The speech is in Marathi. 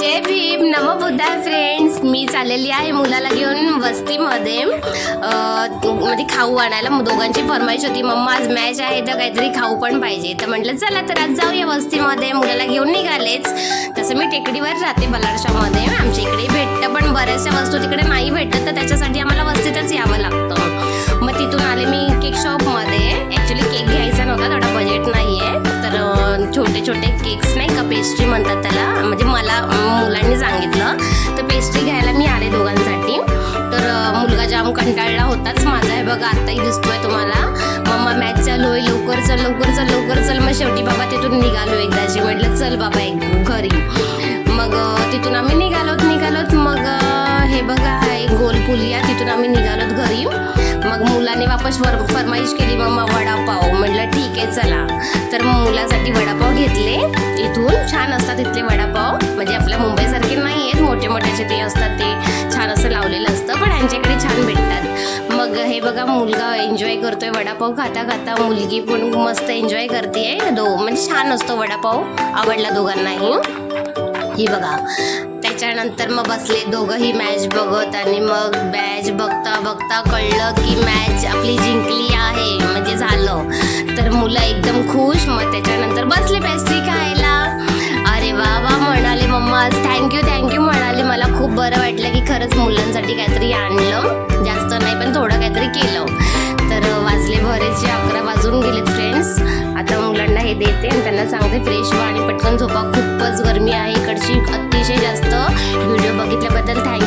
जय भीम. नम बुद्धाय फ्रेंड्स मी चाललेली आहे मुलाला घेऊन वस्तीमध्ये. म्हणजे खाऊ आणायला. मग दोघांची फरमाईश होती मम्मा आज मॅच आहे तर काहीतरी खाऊ पण पाहिजे. तर म्हटलं चला तर आज जाऊया वस्तीमध्ये. मुलाला घेऊन निघालेच. तसं मी टेकडीवर राहते बलारशामध्ये आमच्या इकडे भेटतं पण बऱ्याचशा वस्तू तिकडे नाही भेटत तर त्याच्यासाठी आम्हाला छोटे छोटे केक्स नाही का? पेस्ट्री म्हणतात त्याला. म्हणजे मला मुलांनी सांगितलं. तर पेस्ट्री घ्यायला मी आले दोघांसाठी. तर मुलगा जाम कंटाळला होताच माझा आहे बघा आत्ताही दिसतोय तुम्हाला. मम्मा मॅच चालू आहे. लवकर चल लवकर चल लवकर चल. मग शेवटी बाबा तिथून निघालो एकदाची म्हटलं चल बाबा एक घरी. मग तिथून आम्ही निघालोत निघालोत. मग हे बघा एक गोल पुलिया. तिथून आम्ही निघालोत घरी. मग मुलाने वापस वर फरमाईश केली मम्मा वडापाव. म्हटलं ठीक आहे चला. तर मुलासाठी घेतले. इथून छान असतात इथले वडापाव. म्हणजे आपल्या मुंबईसारखे नाही आहेत मोठे मोठ्याचे ते असतात ते. छान असं लावलेलं असतं पण ह्यांच्याकडे छान भेटतात. मग हे बघा मुलगा एन्जॉय करतोय वडापाव. खाता खाता मुलगी पण मस्त एन्जॉय करते दो म्हणजे छान असतो वडापाव. आवडला दोघांनाही. ही बघा. त्याच्यानंतर मग बसले. दोघंही मॅच बघत आणि मग मॅच बघता बघता कळलं की मॅच आपली जिंकली. तर मुलं एकदम खुश मग त्याच्यानंतर बसले पेस्ट्री खायला. अरे वा वा म्हणाले मम्मा आज थँक्यू थँक्यू म्हणाले. मला खूप बरं वाटलं की खरंच मुलांसाठी काहीतरी आणलं. जास्त नाही पण थोडं काहीतरी केलं. तर वाजले बरेचसे अकरा वाजून गेलेत फ्रेंड्स आता मुलांना हे देते आणि त्यांना सांगते फ्रेश व्हा आणि पटकन झोपा. खूपच गरमी आहे इकडची अतिशय जास्त. Video बघितल्याबद्दल thank you